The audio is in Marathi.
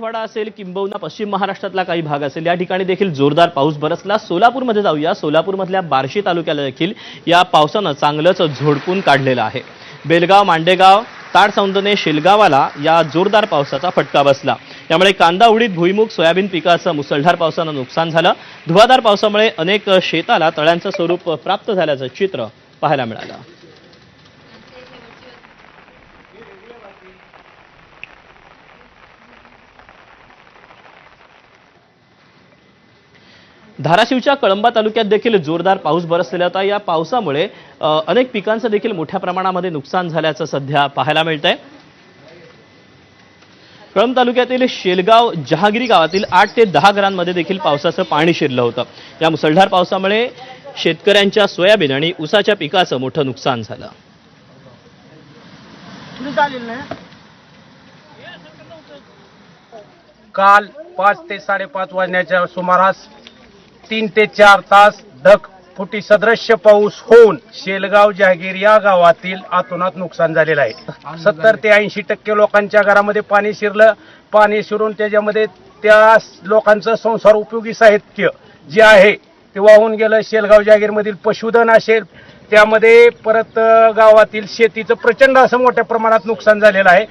मराठवाडा असेल किंबहुना पश्चिम महाराष्ट्रातला काही भाग असेल या ठिकाणी देखील जोरदार पाऊस बरसला. सोलापूरमध्ये जाऊया. सोलापूरमधल्या बार्शी तालुक्याला देखील या पावसानं चांगलंच झोडपून काढलेलं आहे. बेलगाव मांडेगाव ताडसौंदने शेलगावाला या जोरदार पावसाचा फटका बसला. त्यामुळे कांदा उडीद भुईमुग सोयाबीन पिकाचं मुसळधार पावसानं नुकसान झालं. धुवाधार पावसामुळे अनेक शेताला तळ्यांचं स्वरूप प्राप्त झाल्याचं चित्र पाहायला मिळालं. धाराशिवच्या कळंबा तालुक्यात देखील जोरदार पाऊस बरसलेला होता. या पावसामुळे अनेक पिकांचं देखील मोठ्या प्रमाणामध्ये नुकसान झाल्याचं सध्या पाहायला मिळतंय. कळंब तालुक्यातील शेलगाव जहागिरी गावातील आठ ते दहा घरांमध्ये देखील पावसाचं पाणी शिरलं होतं. या मुसळधार पावसामुळे शेतकऱ्यांच्या सोयाबीन आणि ऊसाच्या पिकाचं मोठं नुकसान झालं. काल पाच ते साडेपाच वाजण्याच्या सुमारास तीन ते चार तास ढग फुटी सदृश्य पाऊस होऊन शेलगाव जहागीर या गावातील आतोनात नुकसान झालेलं आहे. सत्तर ते ऐंशी टक्के लोकांच्या घरामध्ये पाणी शिरलं. पाणी शिरून त्याच्यामध्ये त्या लोकांचं संसार उपयोगी साहित्य जे आहे ते वाहून गेलं. शेलगाव जहागीरमधील पशुधन असेल त्यामध्ये परत गावातील शेतीचं प्रचंड असं मोठ्या प्रमाणात नुकसान झालेलं आहे.